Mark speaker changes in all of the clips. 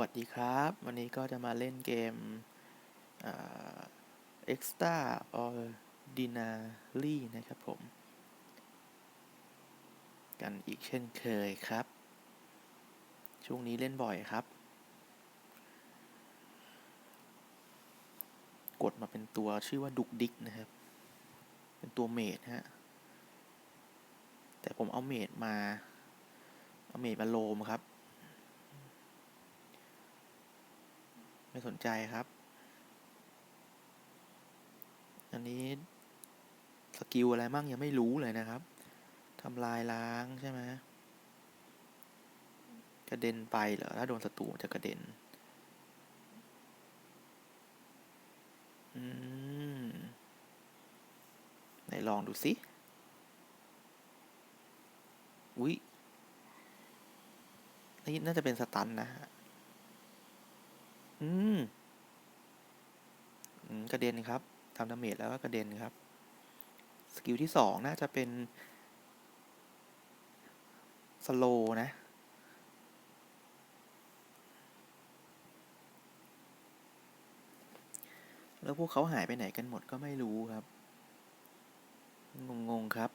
Speaker 1: วัสดีครับ วันนี้ก็จะมาเล่นเกมอ่า Extra Ordinary นะครับผม กันอีกเช่นเคยครับ ช่วงนี้เล่นบ่อยครับ กดมาเป็นตัวชื่อว่าดุกดิกนะครับ เป็นตัวเมดฮะ แต่ผมเอาเมดมา เอาเมดมาโลมครับ ไม่ สนใจครับ อันนี้สกิลอะไรมั่งยังไม่รู้เลยนะครับทำลายล้างใช่ไหมกระเด็นไปเหรอ ถ้าโดนศัตรูจะกระเด็น อืม ไหนลองดูสิ อุ๊ยนี่น่าจะเป็นสตันนะฮะ อืมกระเด็นครับทำดาเมจแล้วก็กระเด็นครับ สกิลที่สองน่าจะเป็นสโลนะ แล้วพวกเขาหายไปไหนกันหมดก็ไม่รู้ครับ งงๆครับ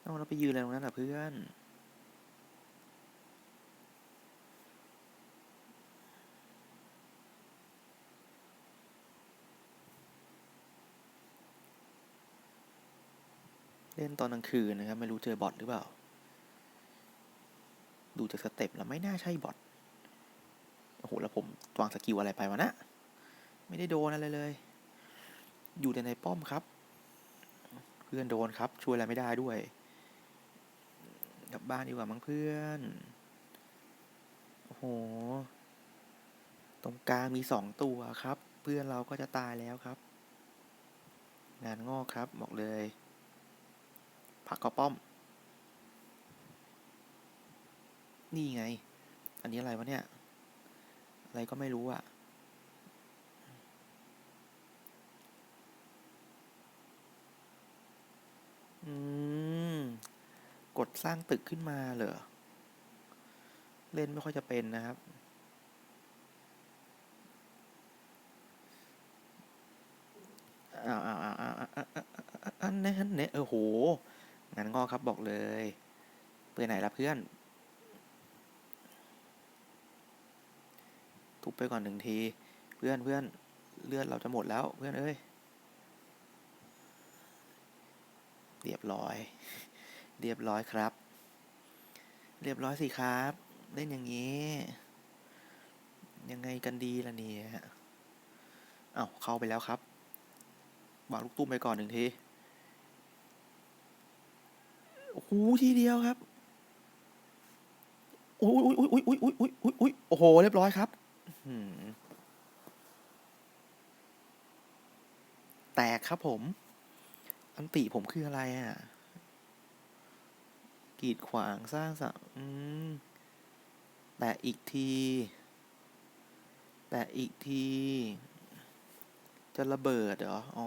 Speaker 1: เอาเราไปยืนอะไรตรงนั้นอะเพื่อน เล่นตอนกลางคืนนะครับ ไม่รู้เจอบอทหรือเปล่า ดูจากสเต็ปแล้วไม่น่าใช่บอทโอ้โห แล้วผมวางสกิลอะไรไปวะนะ ไม่ได้โดนอะไรเลย อยู่แต่ในป้อมครับ เพื่อนโดนครับ ช่วยอะไรไม่ได้ด้วย กลับบ้านดีกว่ามั้งเพื่อน โอ้โห ตรงกลางมีสองตัวครับ เพื่อนเราก็จะตายแล้วครับ งานงอกครับ บอกเลย ผักกระป้อม นี่ไง อันนี้อะไรวะเนี่ย อะไรก็ไม่รู้อะอืม กดสร้างตึกขึ้นมาเหรอ เล่นไม่ค่อยจะเป็นนะครับอ้าวอ้าวอ้าวอ้าวอ้าวอ้าวอ้าวอ้าวอันนี้อันนี้เออโห งานงอกครับบอกเลยไปไหนล่ะเพื่อน ทุบไปก่อนหนึ่งที เพื่อนเพื่อนเลือดเราจะหมดแล้วเพื่อนเอ้ยเรียบร้อย เรียบร้อยครับ เรียบร้อยสิครับ เล่นอย่างนี้ ยังไงกันดีล่ะเนี่ย เอ้าเข้าไปแล้วครับวางลูกตุ้มไปก่อนหนึ่งที หทีเดียวครับอุ้ยอุ้ยอุ้ยอุ้ยอุ้ยอุ้ยอุ้ยอุ้ยโอ้โห เรียบร้อยครับแตกครับผม อันติผมคืออะไรอะ กีดขวางสร้างสะอืมแต่อีกที แต่อีกที จะระเบิดเหรอ อ๋อ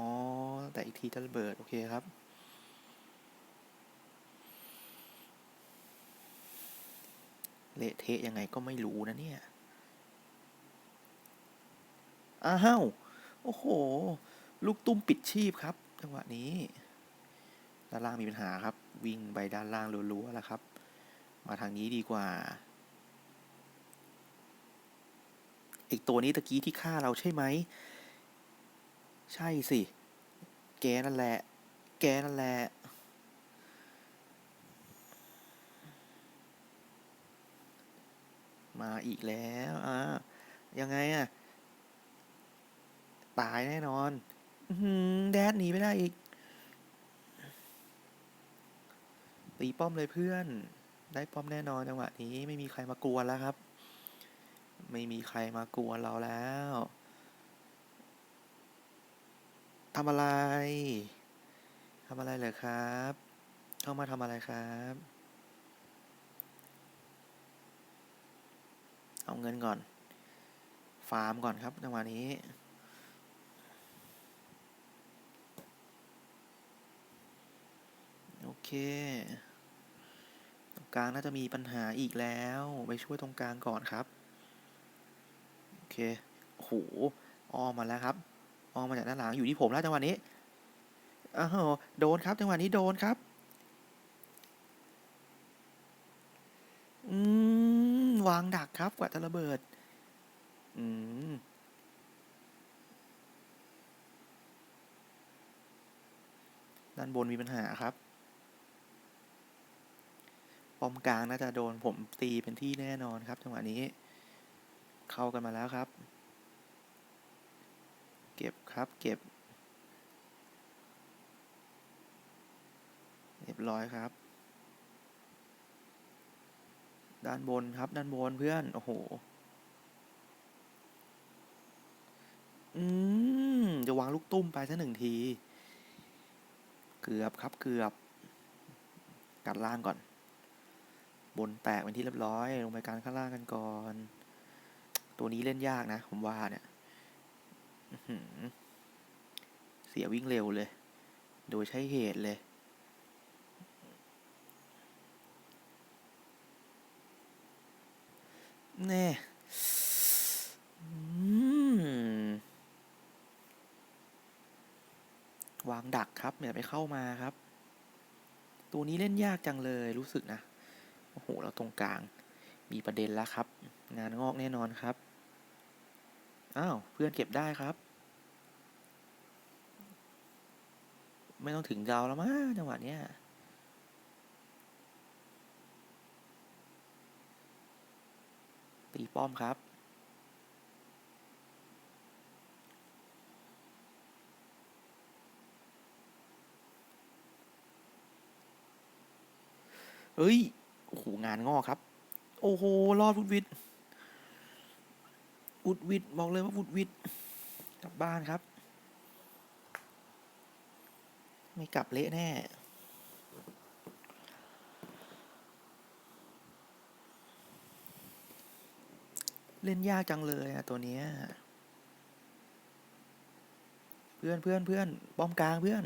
Speaker 1: แต่อีกทีจะระเบิด โอเคครับ เละเทะยังไงก็ไม่รู้นะเนี่ย อ้าว โอ้โห ลูกตุ้มปิดชีพครับ จังหวะนี้ ด้านล่างมีปัญหาครับ วิ่งไปด้านล่างรัวๆแล้วครับ มาทางนี้ดีกว่าอีกตัวนี้ตะกี้ที่ฆ่าเราใช่ไหม ใช่สิ แกนั่นแหละ แกนั่นแหละ มาอีกแล้วอ่ายังไงอะตายแน่นอนอือหือแดดหนีไม่ได้อีก ตีป้อมเลยเพื่อน ได้ป้อมแน่นอนจังหวะนี้ไม่มีใครมากวนแล้วครับ ไม่มีใครมากวนเราแล้วทำอะไรทำอะไรเหรอครับ เข้ามาทำอะไรครับ เอาเงินก่อน ฟาร์มก่อนครับจังหวะนี้โอเค ตรงกลางน่าจะมีปัญหาอีกแล้ว ไปช่วยตรงกลางก่อนครับ โอเคโอโหอ้อมมาแล้วครับอ้อมมาจากด้านหลังอยู่ที่ผมแล้วจังหวะนี้อ้าวโดนครับจังหวะนี้โดนครับ อืม วางดักครับ กว่าจะระเบิด อืมด้านบนมีปัญหาครับป้อมกลางน่าจะโดนผมตีเป็นที่แน่นอนครับจังหวะนี้ เข้ากันมาแล้วครับ เก็บครับเก็บ เรียบร้อยครับ ด้านบนครับ ด้านบนเพื่อน โอ้โห อืม จะวางลูกตุ้มไปสักหนึ่งที เกือบครับเกือบ กัดล่างก่อน บนแตกเป็นที่เรียบร้อย ลงไปการข้างล่างกันก่อน ตัวนี้เล่นยากนะ ผมว่าเนี่ยเสียวิ่งเร็วเลย โดยใช้เหตุเลย แน่วางดักครับอย่าไปเข้ามาครับ ตัวนี้เล่นยากจังเลยรู้สึกนะ โอ้โหแล้วตรงกลาง มีประเด็นแล้วครับ งานงอกแน่นอนครับ อ้าว เพื่อนเก็บได้ครับ ไม่ต้องถึงเราแล้วมั้งจังหวะเนี้ย ตีป้อมครับ เฮ้ย โอ้โห งานงอครับ โอ้โห รอดวุดวิดวุดวิดบอกเลยว่าวุดวิดกลับบ้านครับ ไม่กลับเละแน่ เล่นยากจังเลยอะตัวเนี้ย เพื่อนเพื่อนเพื่อนป้อมกลางเพื่อน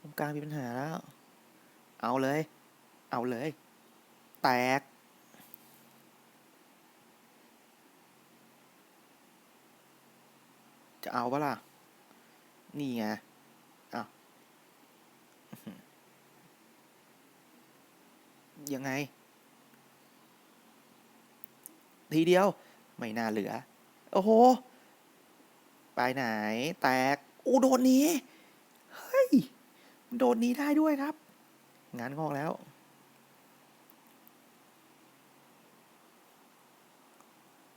Speaker 1: ป้อมกลางมีปัญหาแล้ว เอาเลย เอาเลย แตกจะเอาปะล่ะ นี่ไงอ้าวยังไง ทีเดียว ไม่น่าเหลือ โอ้โห ไปไหน แตกอู้โดนนี้ เฮ้ย โดนนี้ได้ด้วยครับ งานงอกแล้ว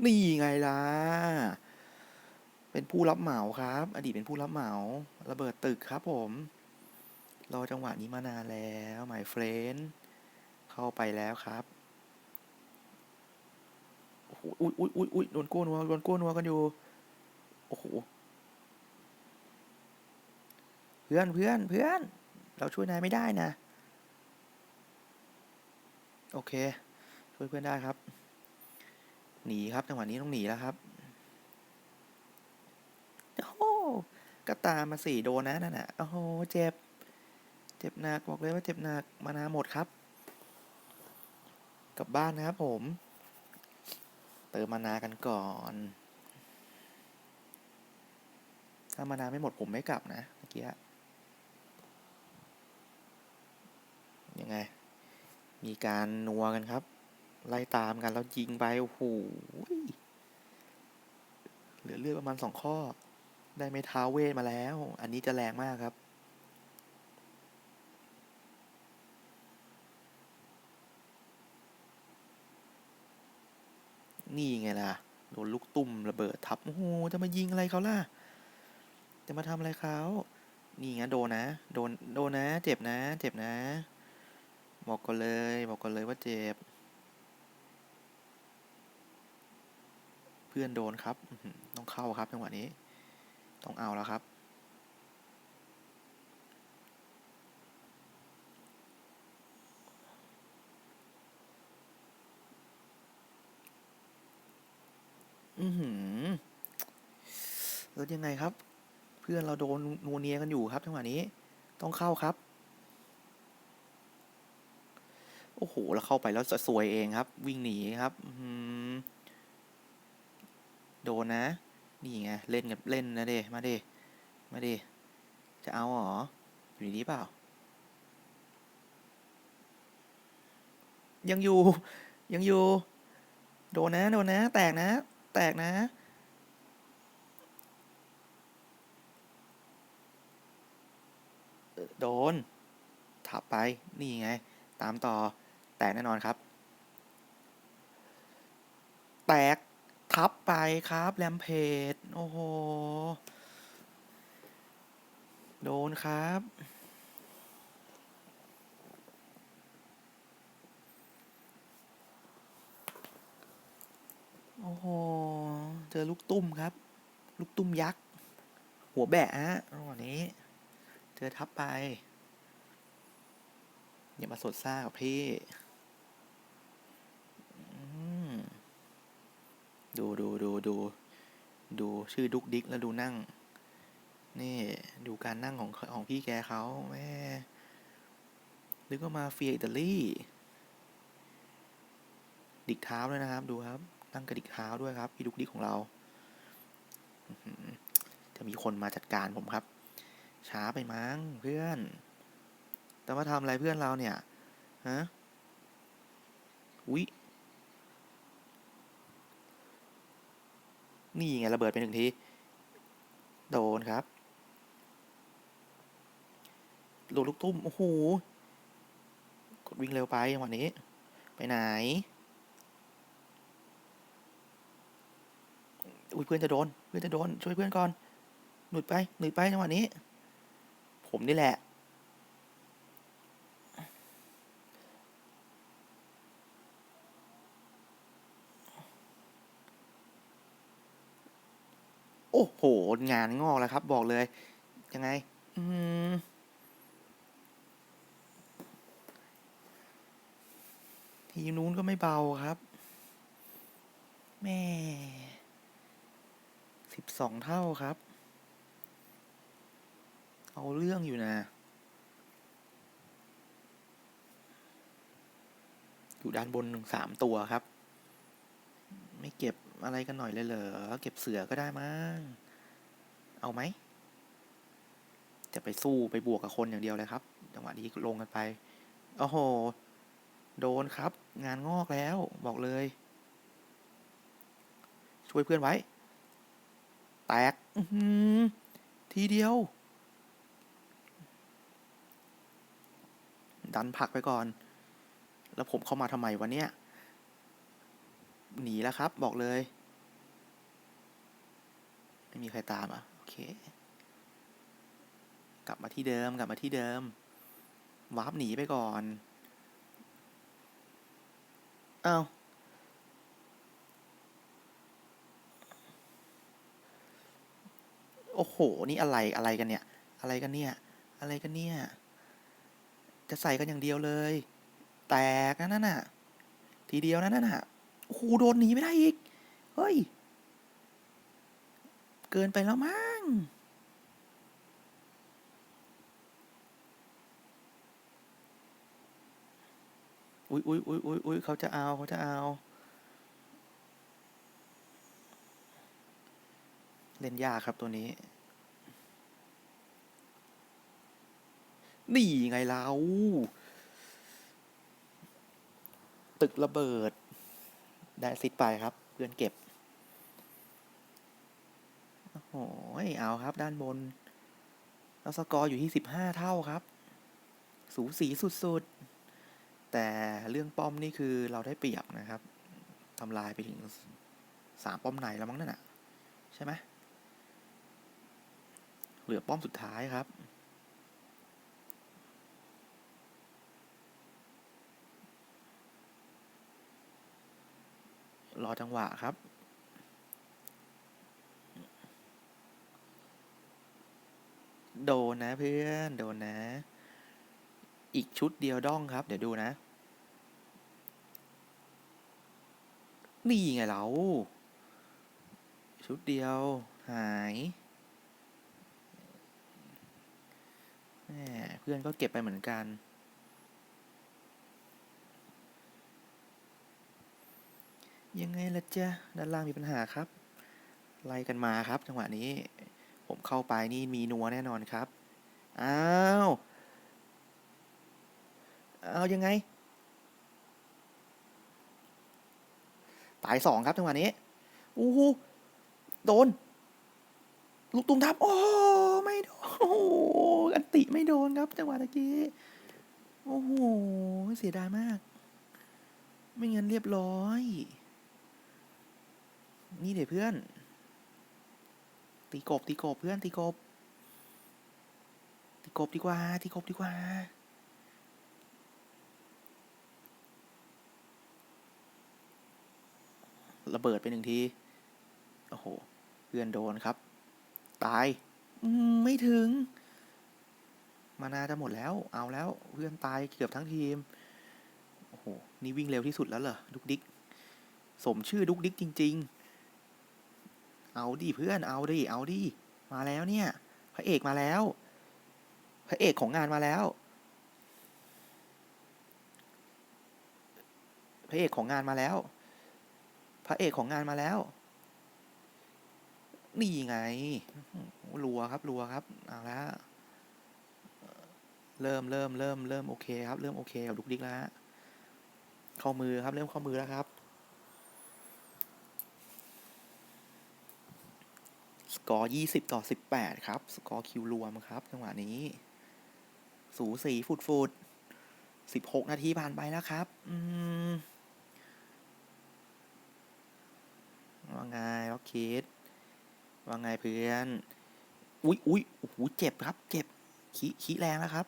Speaker 1: นี่ไงล่ะ เป็นผู้รับเหมาครับ อดีตเป็นผู้รับเหมา ระเบิดตึกครับผม รอจังหวะนี้มานานแล้วหมายเฟรนเข้าไปแล้วครับ โอ้โหอุ้ยอุ้ยอุ้ยอุ้ยโดนโก้นัวโดนโก้นัวกันอยู่ โอ้โห เพื่อนเพื่อนเพื่อน เราช่วยนายไม่ได้นะ โอเค ช่วยเพื่อนได้ครับ หนีครับจังหวะนี้ต้องหนีแล้วครับ โอ้โหก็ตามมาสี่โดนนะนั่นน่ะ โอ้โห เจ็บ เจ็บหนักบอกเลยว่าเจ็บหนัก มานาหมดครับ กลับบ้านนะครับผม เติมมานากันก่อน ถ้ามานาไม่หมดผมไม่กลับนะเมื่อกี้ยังไง มีการนัวกันครับ ไล่ตามกันแล้วยิงไปโอ้โหเหลือเลือดประมาณสองข้อ ได้ไม้เท้าเวทมาแล้ว อันนี้จะแรงมากครับ นี่ไงล่ะ โดนลูกตุ่มระเบิดทับ โอ้โห จะมายิงอะไรเขาล่ะ จะมาทำอะไรเขา นี่ไงโดนนะ โดน โดนนะ เจ็บนะ เจ็บนะ บอกก่อนเลย บอกก่อนเลยว่าเจ็บ เพื่อนโดนครับ ต้องเข้าครับจังหวะนี้ ต้องเอาแล้วครับ อือหือแล้วยังไงครับ เพื่อนเราโดนนัวเนียกันอยู่ครับจังหวะนี้ ต้องเข้าครับ โอ้โหแล้วเข้าไปแล้วจะซวยเองครับ วิ่งหนีครับอืโดนนะ นี่ไงเล่นกับเล่นนะเดมาเดมาเดจะเอาเหรออยู่ในนี้เปล่า ยังอยู่ยังอยู่ โดนนะ โดนนะ แตกนะ แตกนะโดนถับไป นี่ไง ตามต่อ แตกแน่นอนครับ แตก ทับไปครับแรมเพจโอ้โห โดนครับ โอ้โห เจอลูกตุ้มครับ ลูกตุ้มยักษ์ หัวแบะฮะระหว่างนี้ เจอทับไป อย่ามาสดซ่ากับพี่ดูดูดูดูดูชื่อดุกดิกแล้วดูนั่ง นี่ดูการนั่งของของพี่แกเขาแม่นึกว่ามาเฟียอิตาลี ดิกเท้าด้วยนะครับ ดูครับ นั่งกระดิกเท้าด้วยครับพี่ดุกดิกของเรา จะมีคนมาจัดการผมครับ ช้าไปมั้งเพื่อน แต่ว่าทำอะไรเพื่อนเราเนี่ย ฮะ อุ๊ย นี่ไงระเบิดไปหนึ่งที โดนครับโดนลูกตุ้ม โอ้โห กดวิ่งเร็วไปจังหวะนี้ ไปไหน อุ้ยเพื่อนจะโดน เพื่อนจะโดน ช่วยเพื่อนก่อน หนุดไป หนุดไปจังหวะนี้ ผมนี่แหละ โอ้โห งานงอกแล้วครับ บอกเลย ยังไง อืมทีนู้นก็ไม่เบาครับ แม่ สองเท่าครับ เอาเรื่องอยู่นะ อยู่ด้านบนหนึ่งสามตัวครับ ไม่เก็บอะไรกันหน่อยเลยเหรอ เก็บเสือก็ได้มั้ง เอาไหม จะไปสู้ไปบวกกับคนอย่างเดียวเลยครับ จังหวะนี้ลงกันไป โอ้โห โดนครับ งานงอกแล้ว บอกเลย ช่วยเพื่อนไว้ แตกทีเดียว ดันผักไปก่อน แล้วผมเข้ามาทำไมวะเนี่ย หนีแล้วครับ บอกเลย ไม่มีใครตามอะ โอเค กลับมาที่เดิม กลับมาที่เดิม วาร์ปหนีไปก่อน เอ้า โอ้โห นี่อะไรอะไรกันเนี่ย อะไรกันเนี่ย อะไรกันเนี่ย จะใส่กันอย่างเดียวเลย แตกนะนั่นน่ะ ทีเดียวนั่นน่ะ โอ้โห โดนหนีไม่ได้อีก เฮ้ย เกินไปแล้วมั้ง อุ๊ยอุ๊ยอุ๊ยอุ๊ยอุ๊ยเขาจะเอาเขาจะเอา เล่นยากครับตัวนี้ นี่ไงเราตึกระเบิด ได้ซิดไปครับ เพื่อนเก็บ โอ้โห เอาครับ ด้านบน แล้วสกอร์อยู่ที่สิบห้าเท่าครับ สูสีสุดๆ แต่เรื่องป้อมนี่คือเราได้เปรียบนะครับทำลายไปถึงสามป้อมไหนแล้วมั้งนั่นน่ะใช่ไหม เหลือป้อมสุดท้ายครับ รอจังหวะครับ โดนนะเพื่อน โดนนะ อีกชุดเดียวด้องครับ เดี๋ยวดูนะ นี่ไงเรา ชุดเดียวหายแหมเพื่อนก็เก็บไปเหมือนกัน ยังไงล่ะจ๊ะด้านล่างมีปัญหาครับ ไล่กันมาครับ จังหวะนี้ ผมเข้าไปนี่มีนัวแน่นอนครับ อ้าวเอายังไง ตายสองครับจังหวะนี้อู้หูโดน ลูกตุ้มทับ โอ้ ไม่โดน อันติไม่โดนครับจังหวะตะกี้ โอ้โห เสียดายมาก ไม่งั้นเรียบร้อย นี่เดี๋ยวเพื่อน ตีกบตีกบเพื่อนตีกบ ตีกบดีกว่า ตีกบดีกว่าระเบิดไปหนึ่งที โอ้โห เพื่อนโดนครับ ตาย ไม่ถึง มานาจะหมดแล้ว เอาแล้วเพื่อนตายเกือบทั้งทีม โอ้โห นี่วิ่งเร็วที่สุดแล้วเหรอดุกดิก สมชื่อดุกดิกจริง ๆ เอาดิเพื่อน เอาดิ เอาดิ มาแล้วเนี่ย พระเอกมาแล้ว พระเอกของงานมาแล้ว พระเอกของงานมาแล้ว พระเอกของงานมาแล้ว นี่ไงรัวครับรัวครับ เอาละ เริ่มเริ่มเริ่มเริ่มโอเคครับ เริ่มโอเคกับดุกดิกแล้วฮะเข้ามือครับ เริ่มเข้ามือแล้วครับ สกอร์ยี่สิบต่อสิบแปดครับ สกอร์คิวรวมครับจังหวะนี้ สูสีฟุดฟุดสิบหกนาทีผ่านไปแล้วครับ อืมว่าไงล็อกคิดว่าไงเพื่อน อุ๊ยอุ๊ยโอ้โหเจ็บครับ เจ็บ ขี้ขี้แรงแล้วครับ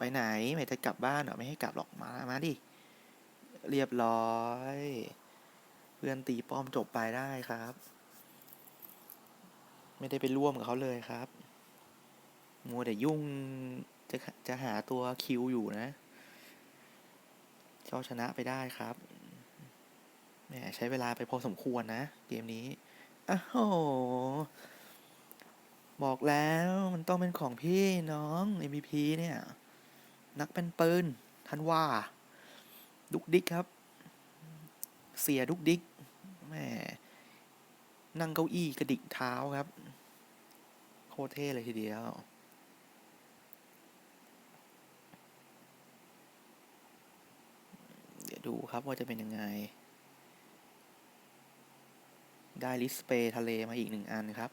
Speaker 1: ไปไหนไม่จะกลับบ้านเหรอไม่ให้กลับหรอกมา มาดิ เรียบร้อย เพื่อนตีป้อมจบไปได้ครับ ไม่ได้ไปร่วมกับเขาเลยครับ มัวแต่ยุ่งจะจะหาตัวคิวอยู่นะก็ชนะไปได้ครับแหมใช้เวลาไปพอสมควรนะ เกมนี้อ้าวโหบอกแล้วมันต้องเป็นของพี่น้อง MVP เนี่ย นักเป็นปืนทันว่าดุกดิกครับ เสียดุกดิกแหมนั่งเก้าอี้กระดิกเท้าครับ โคตรเท่เลยทีเดียวเดี๋ยวดูครับว่าจะเป็นยังไง ได้ลิสเปย์ทะเลมาอีกหนึ่งอันครับ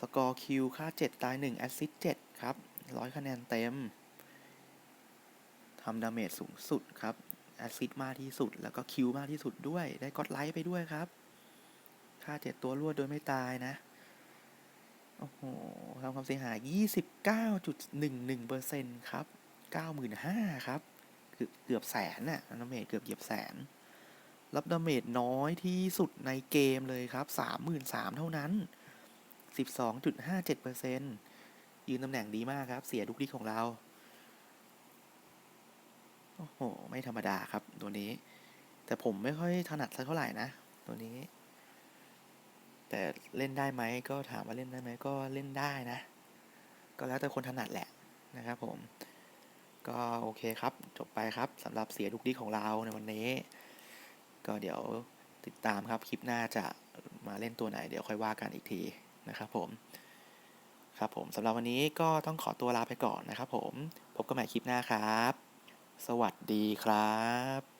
Speaker 1: สกอร์คิวค่า 7 ตาย 1 แอสซิสต์7ครับ 100 คะแนนเต็ม ทำดาเมจสูงสุดครับแอสซิสต์มากที่สุด แล้วก็คิวมากที่สุดด้วย ได้ก็อดไลท์ไปด้วยครับ ค่า7ตัวรวดโดยไม่ตายนะ โอ้โหทำความเสียหาย 29.11%ครับ 95,000 ครับเกือบเกือบแสนน่ะดาเมจเกือบเหยียบแสน รับดาเมจน้อยที่สุดในเกมเลยครับ 33,000 เท่านั้น 12.57%ยืนตำแหน่งดีมากครับ เสียดุกดิกของเรา อ้โห ไม่ธรรมดาครับ ตัวนี้ แต่ผมไม่ค่อยถนัดสักเท่าไหร่นะ ตัวนี้ แต่เล่นได้ไหมก็ถามว่าเล่นได้ไหมก็เล่นได้นะ ก็แล้วแต่คนถนัดแหละนะครับผม ก็โอเคครับ จบไปครับสำหรับเสียดุกดิกของเราในวันนี้ ก็เดี๋ยวติดตามครับ คลิปหน้าจะมาเล่นตัวไหน เดี๋ยวค่อยว่ากันอีกทีนะครับผมครับผมสำหรับวันนี้ก็ต้องขอตัวลาไปก่อนนะครับผม พบกันใหม่คลิปหน้าครับ สวัสดีครับ